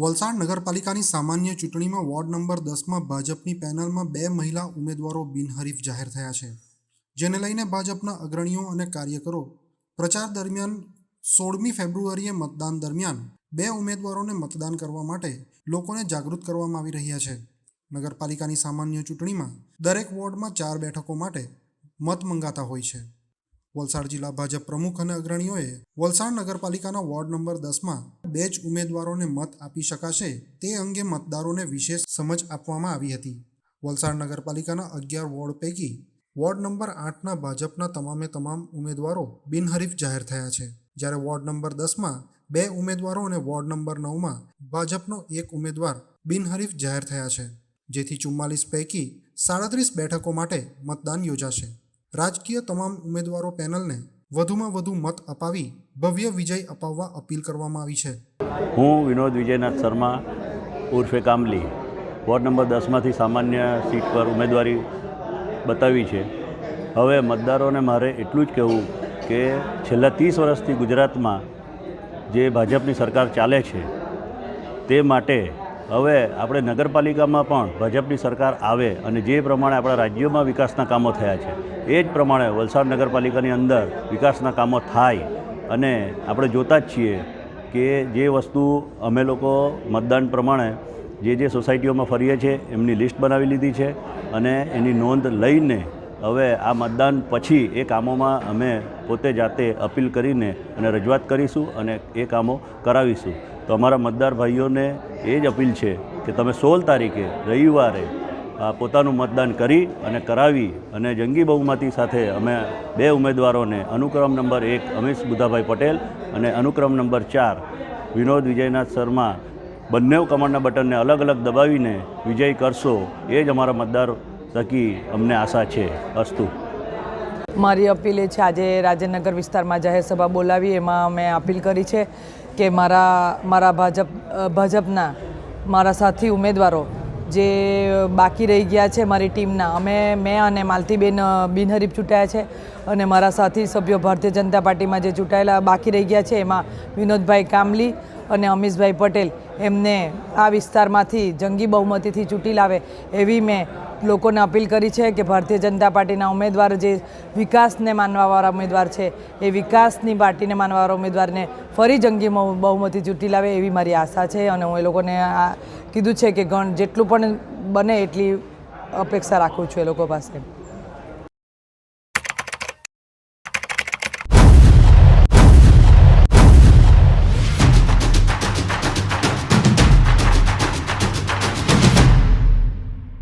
વલસાડ નગરપાલિકાની સામાન્ય ચૂંટણીમાં વોર્ડ નંબર દસમાં ભાજપની પેનલમાં બે મહિલા ઉમેદવારો બિનહરીફ જાહેર થયા છે. જેને લઈને ભાજપના અગ્રણીઓ અને કાર્યકરો પ્રચાર દરમિયાન સોળમી ફેબ્રુઆરીએ મતદાન દરમિયાન બે ઉમેદવારોને મતદાન કરવા માટે લોકોને જાગૃત કરવામાં આવી રહ્યા છે. નગરપાલિકાની સામાન્ય ચૂંટણીમાં દરેક વોર્ડમાં ચાર બેઠકો માટે મત મંગાતા હોય છે. વલસાડ જિલ્લા ભાજપ પ્રમુખ અને અગ્રણીઓએ વલસાડ નગરપાલિકાના વોર્ડ નંબર દસમાં બે જ ઉમેદવારોને મત આપી શકાશે તે અંગે મતદારોને વિશેષ સમજ આપવામાં આવી હતી. વલસાડ નગરપાલિકાના અગિયાર વોર્ડ પૈકી વોર્ડ નંબર આઠના ભાજપના તમામે તમામ ઉમેદવારો બિનહરીફ જાહેર થયા છે. જ્યારે વોર્ડ નંબર દસમાં બે ઉમેદવારો અને વોર્ડ નંબર નવમાં ભાજપનો એક ઉમેદવાર બિનહરીફ જાહેર થયા છે, જેથી ચુમ્માલીસ પૈકી સાડત્રીસ બેઠકો માટે મતદાન યોજાશે. રાજકીય તમામ ઉમેદવારો પેનલને વધુમાં વધુ મત અપાવી ભવ્ય વિજય અપાવવા અપીલ કરવામાં આવી છે. હું વિનોદ વિજયનાથ શર્મા, ઉર્ફે કામલી. વોર્ડ નંબર દસમાંથી સામાન્ય સીટ પર ઉમેદવારી બતાવી છે. હવે મતદારોને મારે એટલું જ કહેવું કે છેલ્લા ત્રીસ વર્ષથી ગુજરાતમાં જે ભાજપની સરકાર ચાલે છે, તે માટે હવે આપણે નગરપાલિકામાં પણ ભાજપની સરકાર આવે અને જે પ્રમાણે આપણા રાજ્યોમાં વિકાસના કામો થયા છે, એ જ પ્રમાણે વલસાડ નગરપાલિકાની અંદર વિકાસના કામો થાય. અને આપણે જોતા જ છીએ કે જે વસ્તુ અમે લોકો મતદાન પ્રમાણે જે જે સોસાયટીઓમાં ફરીએ છીએ, એમની લિસ્ટ બનાવી લીધી છે અને એની નોંધ લઈને હવે આ મતદાન પછી એ કામોમાં અમે પોતે જાતે અપીલ કરીને અને રજૂઆત કરીશું અને એ કામો કરાવીશું. તો અમારા મતદાર ભાઈઓને એ જ અપીલ છે કે તમે સોળ તારીખે રવિવારે પોતાનું મતદાન કરી અને કરાવી અને જંગી બહુમતી સાથે અમે બે ઉમેદવારોને અનુક્રમ નંબર એક અમીશ બુધાભાઈ પટેલ અને અનુક્રમ નંબર ચાર વિનોદ વિજયનાથ શર્મા બંને કમરના બટનને અલગ અલગ દબાવીને વિજય કરશો એ જ અમારા મતદાર થકી અમને આશા છે, અસ્તુ. મારી અપીલ એ છે, આજે રાજનગર વિસ્તારમાં જાહેર સભા બોલાવી, એમાં મેં અપીલ કરી છે. કે મારા મારા ભાજપ ભાજપના, મારા સાથી ઉમેદવારો જે બાકી રહી ગયા છે મારી ટીમના. અમે, મેં અને માલતીબેન બિનહરીફ ચૂંટાયા છે અને મારા સાથી સભ્યો ભારતીય જનતા પાર્ટીમાં જે ચૂંટાયેલા બાકી રહી ગયા છે એમાં વિનોદભાઈ કામલી અને અમીશભાઈ પટેલ એમને આ વિસ્તારમાંથી જંગી બહુમતીથી ચૂંટી લાવે એવી મેં લોકોને અપીલ કરી છે કે ભારતીય જનતા પાર્ટીના ઉમેદવાર જે વિકાસને માનવાવાળા ઉમેદવાર છે, એ વિકાસની પાર્ટીને માનવાવાળા ઉમેદવારને ફરી જંગી બહુમતી ચૂંટી લાવે એવી મારી આશા છે અને હું એ લોકોને આ કીધું છે કે ગણ જેટલું પણ બને એટલી અપેક્ષા રાખું છું એ લોકો પાસે.